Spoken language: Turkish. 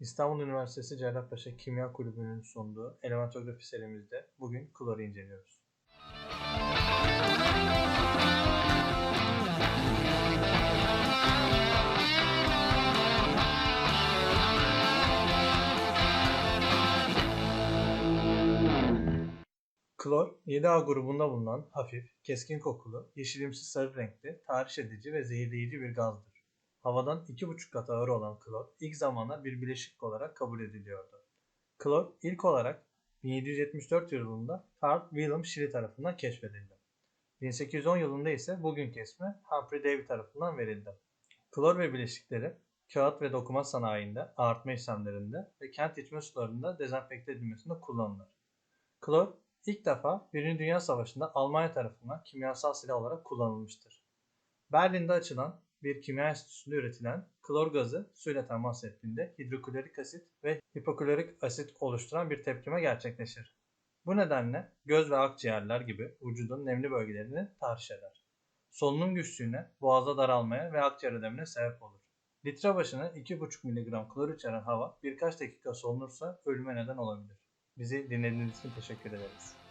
İstanbul Üniversitesi Cerrahpaşa Kimya Kulübü'nün sunduğu elematografi serimizde bugün kloru inceliyoruz. Klor, 7A grubunda bulunan hafif, keskin kokulu, yeşilimsi sarı renkli, tahriş edici ve zehirleyici bir gazdır. Havadan 2,5 kat ağır olan klor ilk zamanlar bir bileşik olarak kabul ediliyordu. Klor ilk olarak 1774 yılında Carl Wilhelm Scheele tarafından keşfedildi. 1810 yılında ise bugünkü ismi Humphrey Davy tarafından verildi. Klor ve bileşikleri kağıt ve dokuma sanayinde, arıtma işlemlerinde ve kent içme sularında dezenfekte edilmesinde kullanılır. Klor ilk defa 1. Dünya Savaşı'nda Almanya tarafından kimyasal silah olarak kullanılmıştır. Berlin'de açılan bir kimya enstitüsünde üretilen klor gazı suyla temas ettiğinde hidroklorik asit ve hipoklorik asit oluşturan bir tepkime gerçekleşir. Bu nedenle göz ve akciğerler gibi vücudun nemli bölgelerini tahriş eder. Solunum güçlüğüne, boğazda daralmaya ve akciğer ödemine sebep olur. Litre başına 2,5 mg klor içeren hava birkaç dakika solunursa ölüme neden olabilir. Bizi dinlediğiniz için teşekkür ederiz.